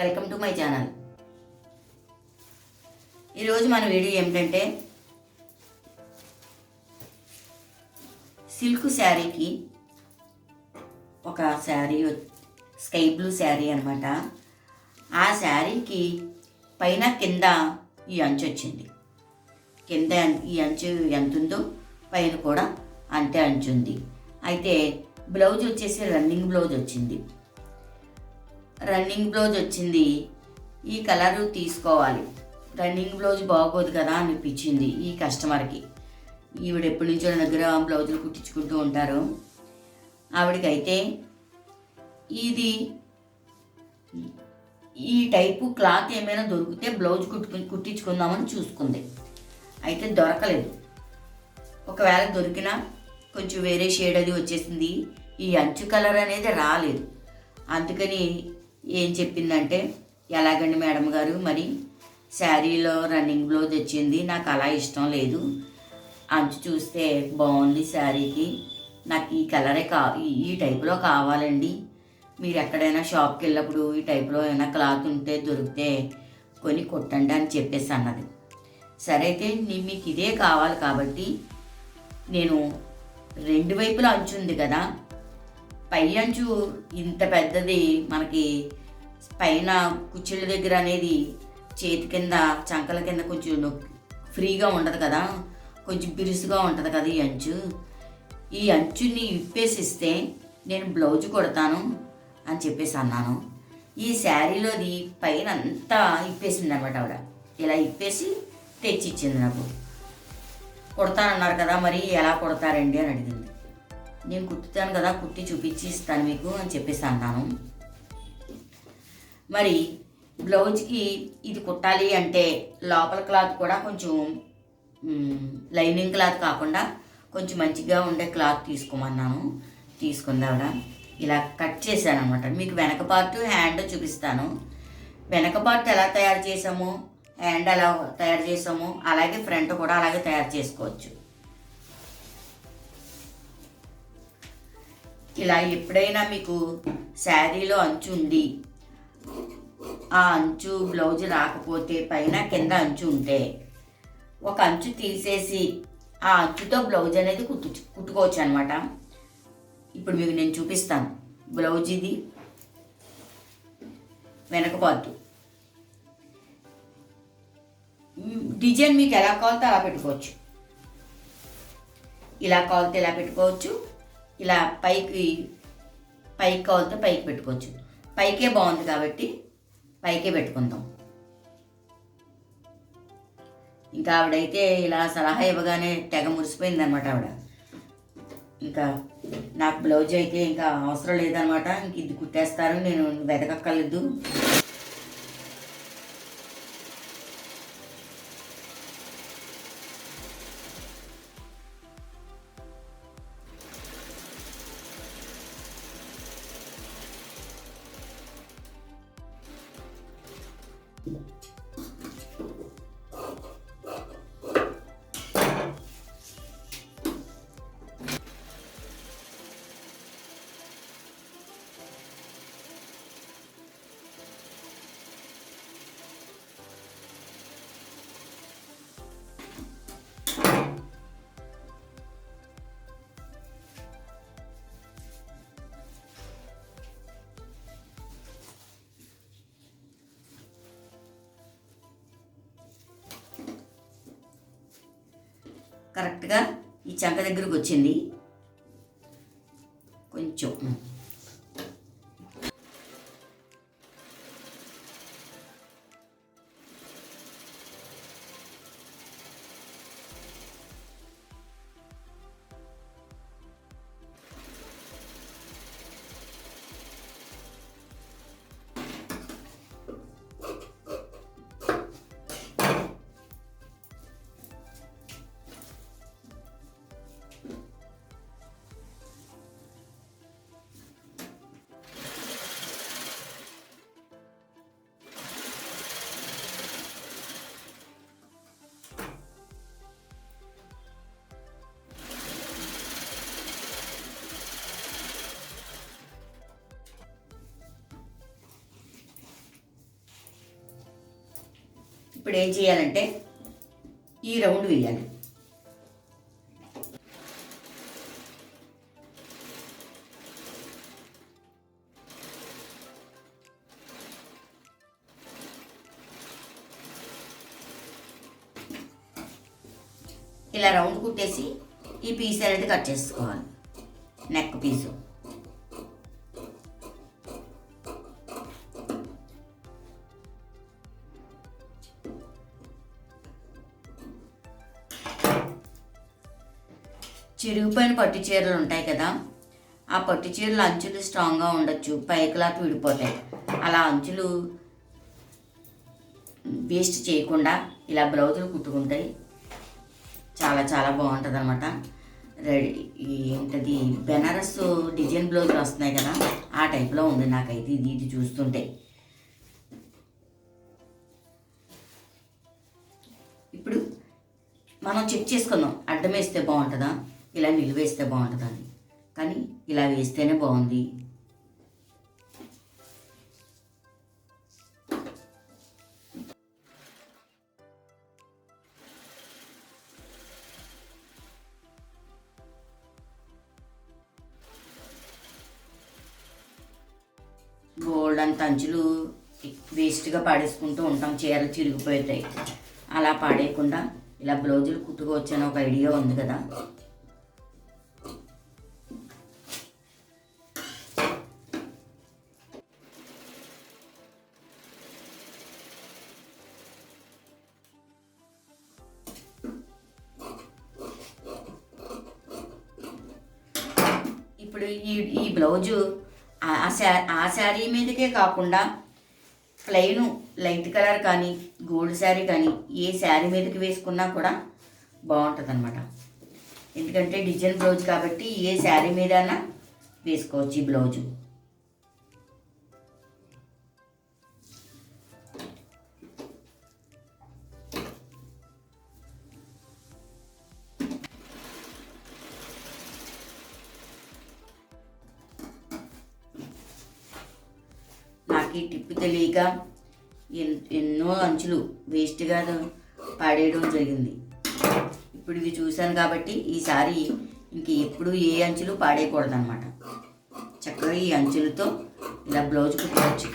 Welcome to my channel. ఈరోజు మన video ఏమిటంటే సిల్క్ శారీకి ఒక శారీ స్కై బ్లూ శారీ అనమాట ఆ శారీకి పైన కింద ఈ అంచు వచ్చింది. కింద ఈ అంచు ఎంత ఉందో పైన కూడా అంతే అంచు ఉంది అయితే బ్లౌజ్ వచ్చేసి రన్నింగ్ బ్లౌజ్ వచ్చింది. రన్నింగ్ బ్లౌజ్ వచ్చింది. ఈ కలర్ తీసుకోవాలి. రన్నింగ్ బ్లౌజ్ బాగోదు కదా అనిపించింది ఈ కస్టమర్కి. ఈవిడ ఎప్పటి నుంచో దగ్గర బ్లౌజులు కుట్టించుకుంటూ ఉంటారు. ఆవిడకైతే ఇది ఈ టైపు క్లాత్ ఏమైనా దొరికితే బ్లౌజ్ కుట్టు కుట్టించుకుందామని చూసుకుంది. అయితే దొరకలేదు. ఒకవేళ దొరికినా కొంచెం వేరే షేడ్ అది వచ్చేసింది. ఈ అంచు కలర్ అనేది రాలేదు. అందుకని ఏం చెప్పిందంటే ఎలాగండి మేడం గారు మరి శారీలో రన్నింగ్ బ్లౌజ్ వచ్చింది నాకు అలా ఇష్టం లేదు. అంచు చూస్తే బాగుంది శారీకి. నాకు ఈ కలరే కా ఈ- టైప్లో కావాలండి. మీరు ఎక్కడైనా షాప్కి వెళ్ళినప్పుడు ఈ టైప్లో ఏమైనా క్లాత్ ఉంటే దొరికితే కొని కొట్టండి అని చెప్పేసి అన్నది. సరే అయితే నేను మీకు ఇదే కావాలి కాబట్టి నేను రెండు వైపులా అంచు ఉంది కదా పై అంచు ఇంత పెద్దది మనకి పైన కుచ్చిళ్ళ దగ్గర అనేది చేతి కింద చంకల కింద కొంచెం ఫ్రీగా ఉండదు కదా. కొంచెం బిరుసుగా ఉంటుంది కదా ఈ అంచు. ఈ అంచుని ఇప్పేసిస్తే నేను బ్లౌజ్ కొడతాను అని చెప్పేసి అన్నాను. ఈ శారీలోది పైన అంతా ఇప్పేసింది అనమాట ఆవిడ. ఇలా ఇప్పేసి తెచ్చిచ్చింది నాకు. కొడతానన్నారు కదా మరి ఎలా కుడతారండి అని అడిగింది. నేను కుట్టుతాను కదా కుట్టి చూపించి ఇస్తాను మీకు అని చెప్పేసి అన్నాను. మరి బ్లౌజ్కి ఇది కుట్టాలి అంటే లోపల క్లాత్ కూడా కొంచెం లైనింగ్ క్లాత్ కాకుండా కొంచెం మంచిగా ఉండే క్లాత్ తీసుకోమన్నాను. తీసుకుందావిడ ఇలా కట్ చేశాను అనమాట మీకు వెనక పార్ట్ హ్యాండ్ చూపిస్తాను. వెనక పార్ట్ ఎలా తయారు చేసాము హ్యాండ్ ఎలా తయారు చేసాము అలాగే ఫ్రంట్ కూడా అలాగే తయారు చేసుకోవచ్చు. ఇలా ఎప్పుడైనా మీకు శారీలో అంచు ఉంది. ఆ అంచు బ్లౌజ్ రాకపోతే పైన కింద అంచు ఉంటే ఒక అంచు తీసేసి ఆ అంచుతో బ్లౌజ్ అనేది కుట్టు కుట్టుకోవచ్చు అనమాట ఇప్పుడు మీకు నేను చూపిస్తాను. బ్లౌజ్ ఇది. వెనకపోద్దు డిజైన్ మీకు ఎలా కావాలితే అలా పెట్టుకోవచ్చు. ఇలా కావాలితే ఇలా పెట్టుకోవచ్చు? ఇలా పైకి పైకి కావాలితే పైకి పెట్టుకోవచ్చు. పైకే బాగుంది కాబట్టి పైకే పెట్టుకుందాం. ఇంకా ఆవిడైతే ఇలా సలహా ఇవ్వగానే తెగ మురిసిపోయింది అనమాట ఆవిడ. ఇంకా నాకు బ్లౌజ్ అయితే ఇంకా అవసరం లేదనమాట ఇంక ఇది కుట్టేస్తారు నేను వెతకక్కర్లేదు. కరెక్ట్గా ఈ చెంక దగ్గరకు వచ్చింది. ఇప్పుడు ఏం చేయాలంటే ఈ రౌండ్ వేయాలి. ఇలా రౌండ్ కుట్టేసి ఈ పీస్ అనేది కట్ చేసుకోవాలి. Neck piece. చిరిగిపోయిన పట్టు చీరలు ఉంటాయి కదా ఆ పట్టు చీరలు అంచులు స్ట్రాంగ్గా ఉండొచ్చు పైకిలాట్ విడిపోతాయి. అలా అంచులు వేస్ట్ చేయకుండా ఇలా బ్లౌజులు కుట్టుకుంటాయి చాలా చాలా బాగుంటుంది అనమాట రెడీ ఏంటది బెనారస్ డిజైన్ బ్లౌజులు వస్తున్నాయి కదా ఆ టైప్లో ఉంది నాకైతే ఇది ఇది చూస్తుంటే. ఇప్పుడు మనం చెక్ చేసుకుందాం అడ్డం వేస్తే బాగుంటుందా? ఇలా నిలువేస్తే బాగుంటుందని కానీ ఇలా వేస్తేనే బాగుంది. గోల్డ్ అంత అంచులు వేస్ట్గా పాడేసుకుంటూ ఉంటాం. చీరలు చిరిగిపోతాయి అలా పాడేయకుండా ఇలా బ్లౌజులు కుట్టుకోవచ్చు అని ఒక ఐడియా ఉంది కదా. ఇప్పుడు ఈ ఈ బ్లౌజు ఆ- శా ఆ శారీ మీదకే కాకుండా ప్లెయిన్ లైట్ కలర్ కానీ గోల్డ్ శారీ కానీ ఏ శారీ మీదకి వేసుకున్నా కూడా బాగుంటుంది అనమాట ఎందుకంటే డిజైన్ బ్లౌజ్ కాబట్టి ఏ శారీ మీదైనా వేసుకోవచ్చు ఈ బ్లౌజు. నాకు ఈ టిప్ తెలియక ఎన్- ఎన్నో అంచులు వేస్ట్గా పాడేయడం జరిగింది. ఇప్పుడు ఇది చూశాను కాబట్టి ఈసారి ఇంక ఎప్పుడు ఏ అంచులు పాడేయకూడదు అనమాట చక్కగా ఈ అంచులతో ఇలా బ్లౌజ్ కుట్టుకోవచ్చు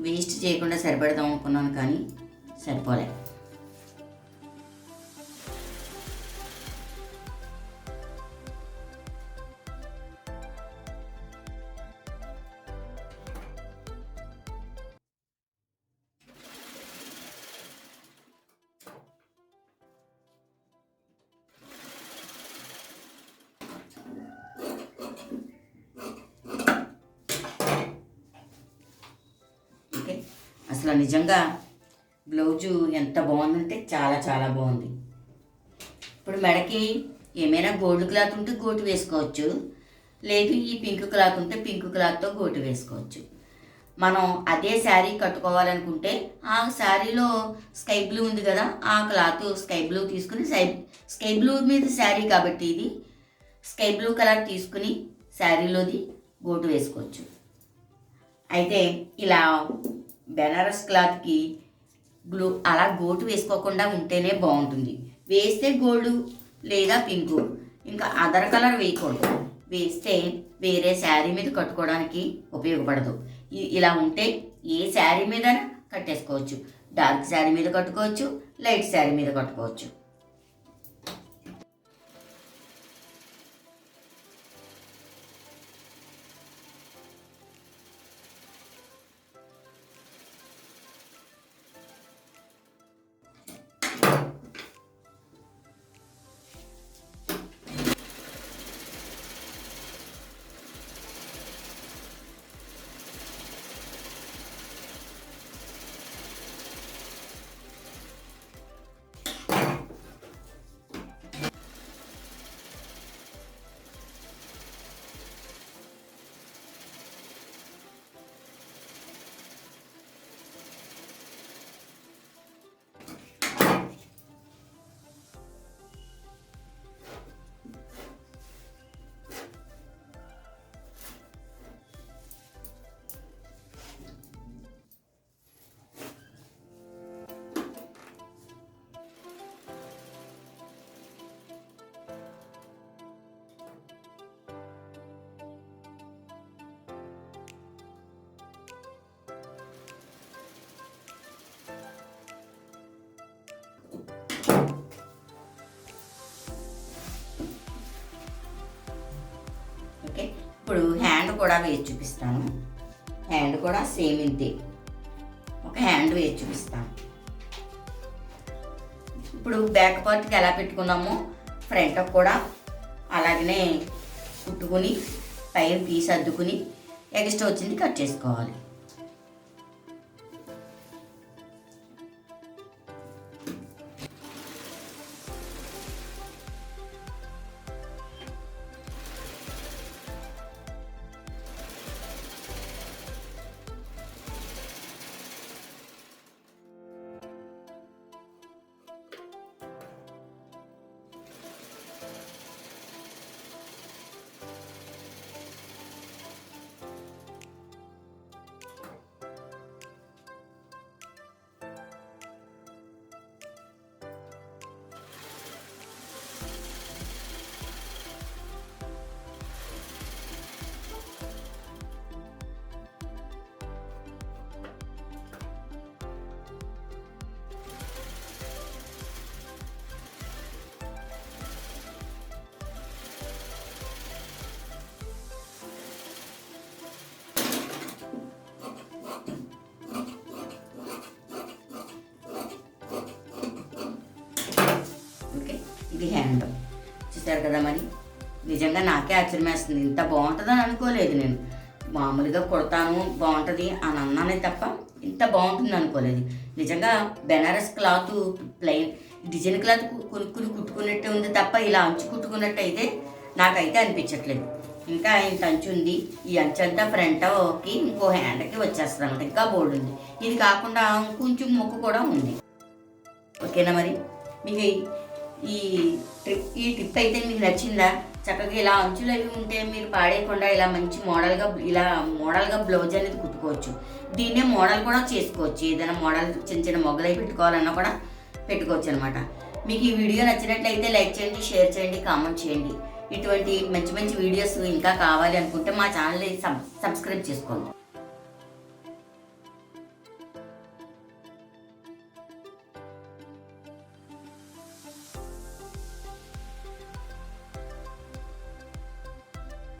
వేస్ట్ చేయకుండా సరిపెడదాం అనుకున్నాను కానీ సరిపోలే. అసలు నిజంగా బ్లౌజు ఎంత బాగుందంటే చాలా చాలా బాగుంది. ఇప్పుడు మెడకి ఏమైనా గోల్డ్ క్లాత్ ఉంటే గోటు వేసుకోవచ్చు. లేదు ఈ పింక్ క్లాత్ ఉంటే పింక్ క్లాత్తో గోటు వేసుకోవచ్చు. మనం అదే శారీ కట్టుకోవాలనుకుంటే ఆ శారీలో స్కై బ్లూ ఉంది కదా ఆ క్లాత్ స్కై బ్లూ తీసుకుని సై స్కై బ్లూ మీద శారీ కాబట్టి ఇది స్కై బ్లూ కలర్ తీసుకుని శారీలోది గోటు వేసుకోవచ్చు. అయితే ఇలా బెనారస్ క్లాత్కి గ్లూ అలా గోటు వేసుకోకుండా ఉంటేనే బాగుంటుంది. వేస్తే గోల్డ్ లేదా పింకు ఇంకా అదర్ కలర్ వేయకూడదు. వేస్తే వేరే శారీ మీద కట్టుకోవడానికి ఉపయోగపడదు. ఇలా ఉంటే ఏ శారీ మీద కట్టేసుకోవచ్చు. డార్క్ శారీ మీద కట్టుకోవచ్చు లైట్ శారీ మీద కట్టుకోవచ్చు. కూడా వేసి చూపిస్తాను. హ్యాండ్ కూడా సేమ్ ఇంతే. ఒక హ్యాండ్ వేసి చూపిస్తాను. ఇప్పుడు బ్యాక్ పార్ట్కి ఎలా పెట్టుకున్నామో ఫ్రంట్ కూడా అలాగనే కుట్టుకుని పైన పీస్ అద్దుకుని ఎక్స్ట్రా వచ్చింది కట్ చేసుకోవాలి. చూసారు కదా మరి? నిజంగా నాకే ఆశ్చర్యం వేస్తుంది ఇంత బాగుంటుందని అనుకోలేదు నేను. మామూలుగా కుడతాను బాగుంటుంది అని అన్నానే తప్ప ఇంత బాగుంటుంది అనుకోలేదు. నిజంగా Banaras cloth plain design cloth కొనుక్కుని కుట్టుకున్నట్టే ఉంది తప్ప ఇలా అంచు కుట్టుకున్నట్టు అయితే నాకైతే అనిపించట్లేదు. ఇంకా ఇంత అంచు ఉంది ఈ అంచు అంతా ఫ్రంట్కి ఇంకో హ్యాండ్కి వచ్చేస్తుంది అనమాట ఇంకా బోర్డు ఉంది. ఇది కాకుండా కొంచెం మొక్కు కూడా ఉంది. ఓకేనా మరి? మీకు ఈ- ట్రిప్ ఈ ట్రిప్ అయితే మీకు నచ్చిందా? చక్కగా ఇలా అంచులు అవి ఉంటే మీరు పాడేయకుండా ఇలా మంచి మోడల్గా ఇలా మోడల్గా బ్లౌజ్ అనేది కుట్టుకోవచ్చు. దీన్నే మోడల్ కూడా చేసుకోవచ్చు. ఏదైనా మోడల్ చిన్న చిన్న మొగ్గలై పెట్టుకోవాలన్నా కూడా పెట్టుకోవచ్చు అనమాట మీకు ఈ వీడియో నచ్చినట్లయితే లైక్ చేయండి షేర్ చేయండి కామెంట్ చేయండి. ఇటువంటి మంచి మంచి వీడియోస్ ఇంకా కావాలి అనుకుంటే మా ఛానల్ని సబ్ సబ్స్క్రైబ్ చేసుకోండి.